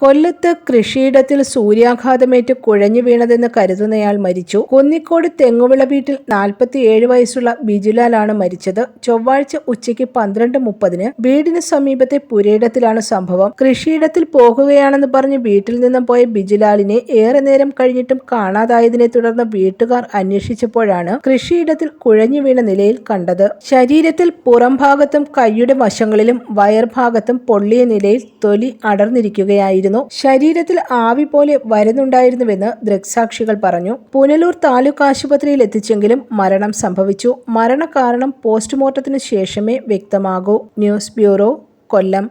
കൊല്ലത്ത് കൃഷിയിടത്തിൽ സൂര്യാഘാതമേറ്റ് കുഴഞ്ഞു വീണതെന്ന് കരുതുന്നയാൾ മരിച്ചു. കുന്നിക്കോട് തെങ്ങുവിള വീട്ടിൽ നാൽപ്പത്തിയേഴ് വയസ്സുള്ള ബിജുലാലാണ് മരിച്ചത്. ചൊവ്വാഴ്ച ഉച്ചയ്ക്ക് പന്ത്രണ്ട് മുപ്പതിന് വീടിന് സമീപത്തെ പുരയിടത്തിലാണ് സംഭവം. കൃഷിയിടത്തിൽ പോകുകയാണെന്ന് പറഞ്ഞ് വീട്ടിൽ നിന്നും പോയ ബിജുലാലിനെ ഏറെ നേരം കഴിഞ്ഞിട്ടും കാണാതായതിനെ തുടർന്ന് വീട്ടുകാർ അന്വേഷിച്ചപ്പോഴാണ് കൃഷിയിടത്തിൽ കുഴഞ്ഞു വീണ നിലയിൽ കണ്ടത്. ശരീരത്തിൽ പുറം ഭാഗത്തും കൈയുടെ വശങ്ങളിലും വയർഭാഗത്തും പൊള്ളിയ നിലയിൽ തൊലി അടർന്നിരിക്കുകയായിരുന്നു. ശരീരത്തിൽ ആവി പോലെ വരുന്നുണ്ടായിരുന്നുവെന്ന് ദൃക്സാക്ഷികൾ പറഞ്ഞു. പുനലൂർ താലൂക്ക് ആശുപത്രിയിൽ എത്തിച്ചെങ്കിലും മരണം സംഭവിച്ചു. മരണകാരണം പോസ്റ്റ്മോർട്ടത്തിന് ശേഷമേ വ്യക്തമാകൂ. News bureau Kollam.